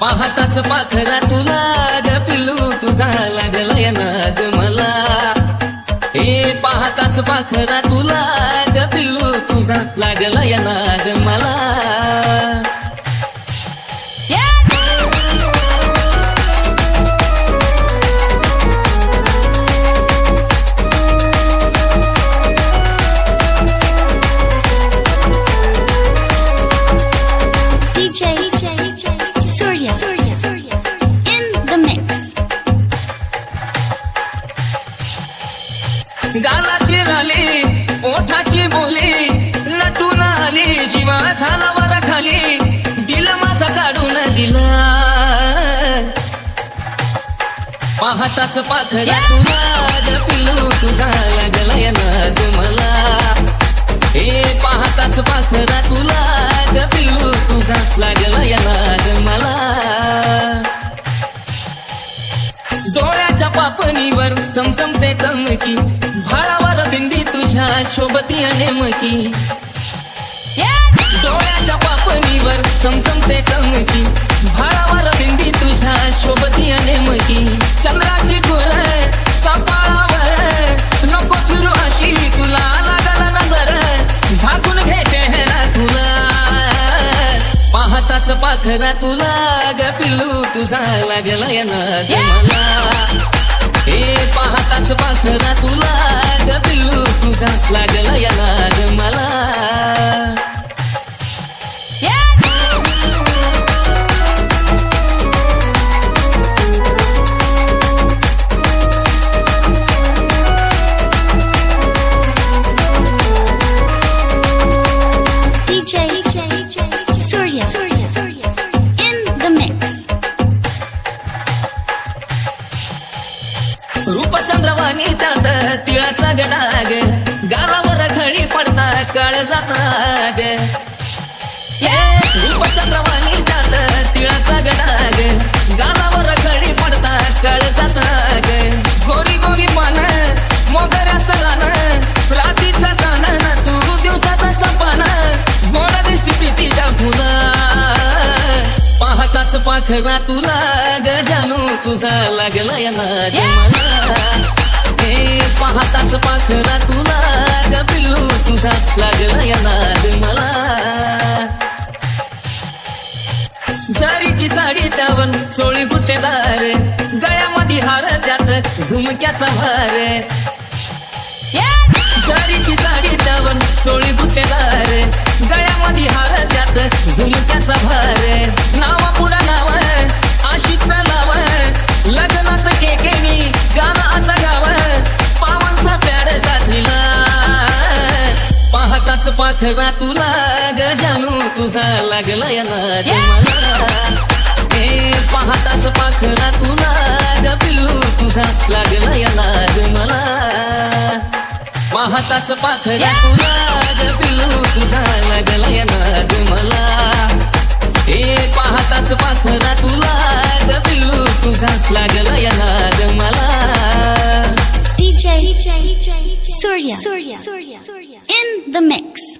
पाहताच पाखरा तुला ग पिल्लू तुझा लागलाय नाद मला. हे पाहताच पाखरा तुला ग पिल्लू तुझा लागलाय नाद नटून आली जीवा झाला वर खाली दिल माझा काढून दिला. पाहताच पाखरा तुला पिलू तुझा लागला नाद मला. हे पाहताच पाखरा तुला पिलू तुझा लागला नाद मला. डोळ्याच्या पापणीवर चमचमते कमकी भाळावर तुझ्या शोभती नेमकी डोळ्याच्या पापणीवर चमचमते चमकी भाळावर बिंदी तुझ्या शोभती नेमकी चंद्राची खुर कपाळावर नको फिरू अशी तुला लागला नजर झाकून घे चेहरा तुला. पाहताच पाखरा तुला ग पिल्लू तुझा लागला नाग मला. हे पाहताच पाखरा तुला तुझा रूपचंद्रवाणी त्यात तिळाचा गडाग. गालावर घळी पडता काळ जाताग रूपचंद्रवाणी त्यात तिळाचा गडाग. गालावर घळी पडता काळ जाताग गोरी गोरी पान मोगऱ्याचं गाणं. रातीचं गाणं तू दिवसाचा सपन. गोड दिसती प्रीतीच्या फुला. पाहताच पाखरा तुला तुझा लागला या नाग मला. हे पाहताच पाखरा तुला पिल्लू तुझा लागला या नाग मला. जरीची साडी त्यावर चोळी बुट्टेदार गळ्यामध्ये हार त्यात झुमक्याचा भार. जरीची पाथरा पाखरा तुला गजानू तुझा लागला या नाच हे पाहताच पाखरा तुला ग पिल्लू तुझा लागला या नाच पाहताच पाखरा तुला ग तुझा लागला या नाच मला. हे पाहताच पाखरा तुला ग पिल्लू तुझा लागला या DJ Surya in the mix.